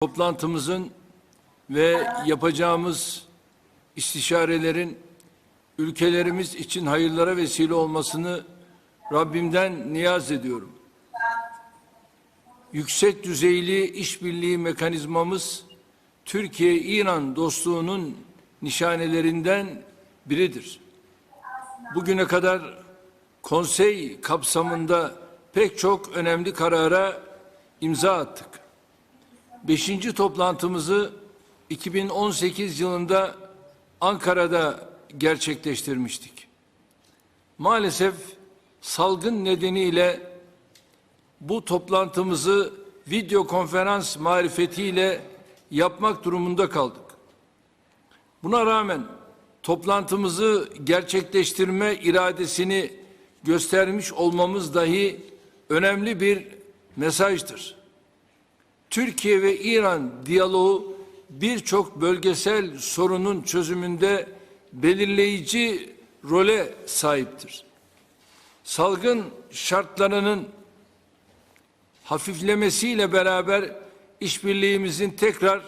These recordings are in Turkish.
toplantımızın ve yapacağımız istişarelerin ülkelerimiz için hayırlara vesile olmasını Rabbimden niyaz ediyorum. Yüksek düzeyli işbirliği mekanizmamız Türkiye-İran dostluğunun nişanelerinden biridir. Bugüne kadar konsey kapsamında pek çok önemli karara imza attık. Beşinci toplantımızı 2018 yılında Ankara'da gerçekleştirmiştik. Maalesef salgın nedeniyle bu toplantımızı video konferans marifetiyle yapmak durumunda kaldık. Buna rağmen toplantımızı gerçekleştirme iradesini göstermiş olmamız dahi önemli bir mesajdır. Türkiye ve İran diyaloğu birçok bölgesel sorunun çözümünde belirleyici role sahiptir. Salgın şartlarının hafiflemesiyle beraber işbirliğimizin tekrar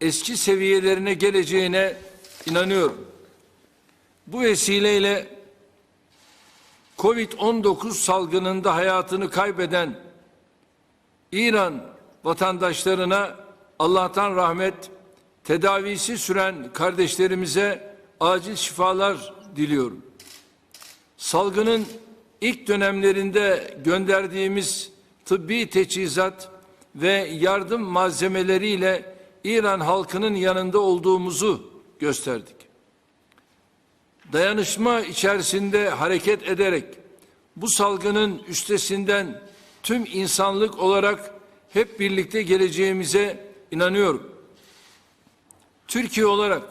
eski seviyelerine geleceğine inanıyorum. Bu vesileyle Covid-19 salgınında hayatını kaybeden İran vatandaşlarına Allah'tan rahmet, tedavisi süren kardeşlerimize acil şifalar diliyorum. Salgının ilk dönemlerinde gönderdiğimiz tıbbi teçhizat ve yardım malzemeleriyle İran halkının yanında olduğumuzu gösterdik. Dayanışma içerisinde hareket ederek bu salgının üstesinden tüm insanlık olarak hep birlikte geleceğimize inanıyorum. Türkiye olarak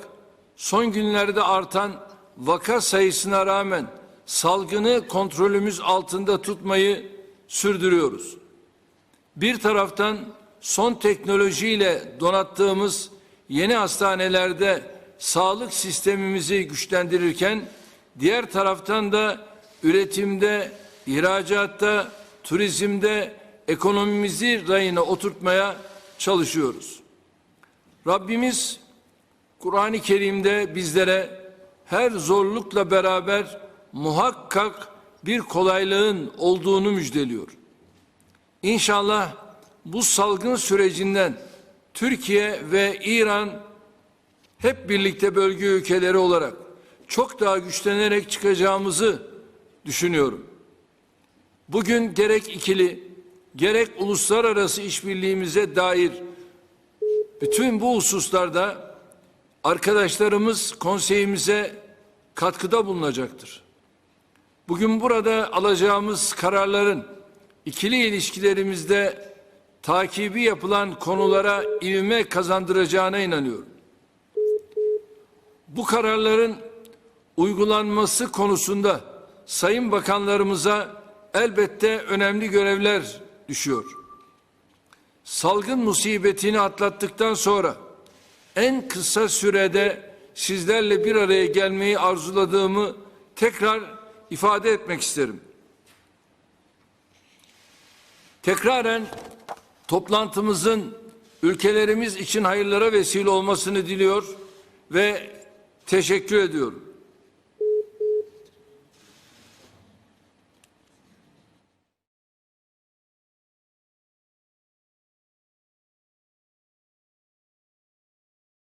son günlerde artan vaka sayısına rağmen salgını kontrolümüz altında tutmayı sürdürüyoruz. Bir taraftan son teknolojiyle donattığımız yeni hastanelerde sağlık sistemimizi güçlendirirken diğer taraftan da üretimde, ihracatta, turizmde ekonomimizi rayına oturtmaya çalışıyoruz. Rabbimiz Kur'an-ı Kerim'de bizlere her zorlukla beraber muhakkak bir kolaylığın olduğunu müjdeliyor. İnşallah bu salgın sürecinden Türkiye ve İran hep birlikte bölge ülkeleri olarak çok daha güçlenerek çıkacağımızı düşünüyorum. Bugün gerek ikili gerek uluslararası işbirliğimize dair bütün bu hususlarda arkadaşlarımız konseyimize katkıda bulunacaktır. Bugün burada alacağımız kararların ikili ilişkilerimizde takibi yapılan konulara ivme kazandıracağına inanıyorum. Bu kararların uygulanması konusunda sayın bakanlarımıza elbette önemli görevler düşüyor. Salgın musibetini atlattıktan sonra en kısa sürede sizlerle bir araya gelmeyi arzuladığımı tekrar ifade etmek isterim. Tekraren toplantımızın ülkelerimiz için hayırlara vesile olmasını diliyor ve teşekkür ediyorum.